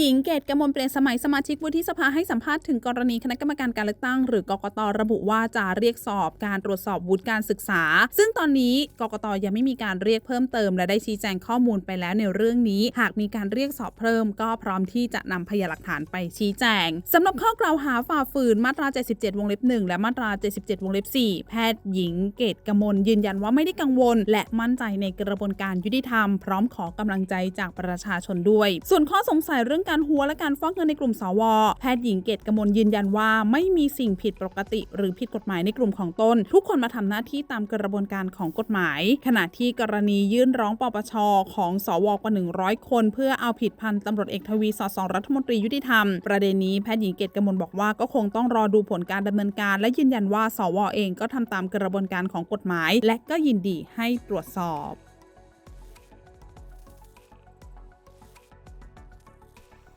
หญิงเกตกมลเปลี่ยนสมัยสมาชิกวุฒิสภาให้สัมภาษณ์ถึงกรณีคณะกรรมการการเลือกตั้ง หรือกกตระบุว่าจะเรียกสอบการตรวจสอบวุฒิการศึกษา ซึ่งตอนนี้กกตยังไม่มีการเรียกเพิ่มเติม และได้ชี้แจงข้อมูลไปแล้วในเรื่องนี้ หากมีการเรียกสอบเพิ่ม ก็พร้อมที่จะนำพยานหลักฐานไปชี้แจงสำหรับข้อกล่าวหาฝ่าฝืนมาตรา 77 วงเล็บ1และมาตรา 77 วงเล็บ4แพทย์หญิงเกตกมลยืนยันว่าไม่ได้กังวล และมั่นใจในกระบวนการยุติธรรม พร้อมขอกำลังใจจากประชาชนด้วย ส่วนข้อสงสัยเรื่องการหัวและการฟอกเงินในกลุ่มสว แพทย์หญิงเกตกมลยืนยันว่า ไม่มีสิ่งผิดปกติหรือผิดกฎหมายในกลุ่มของตน ทุกคนมาทำหน้าที่ตามกระบวนการของกฎหมาย ขณะที่กรณียื่นร้องปปชของสวกว่า 100 คน เพื่อเอาผิดพันตำรวจเอกทวีสอสองรัฐมนตรียุติธรรม ประเด็นนี้แพทย์หญิงเกตกมลบอกว่าก็คงต้องรอดูผลการดำเนินการ และยืนยันว่าสวเองก็ทำตามกระบวนการของกฎหมาย และก็ยินดีให้ตรวจสอบ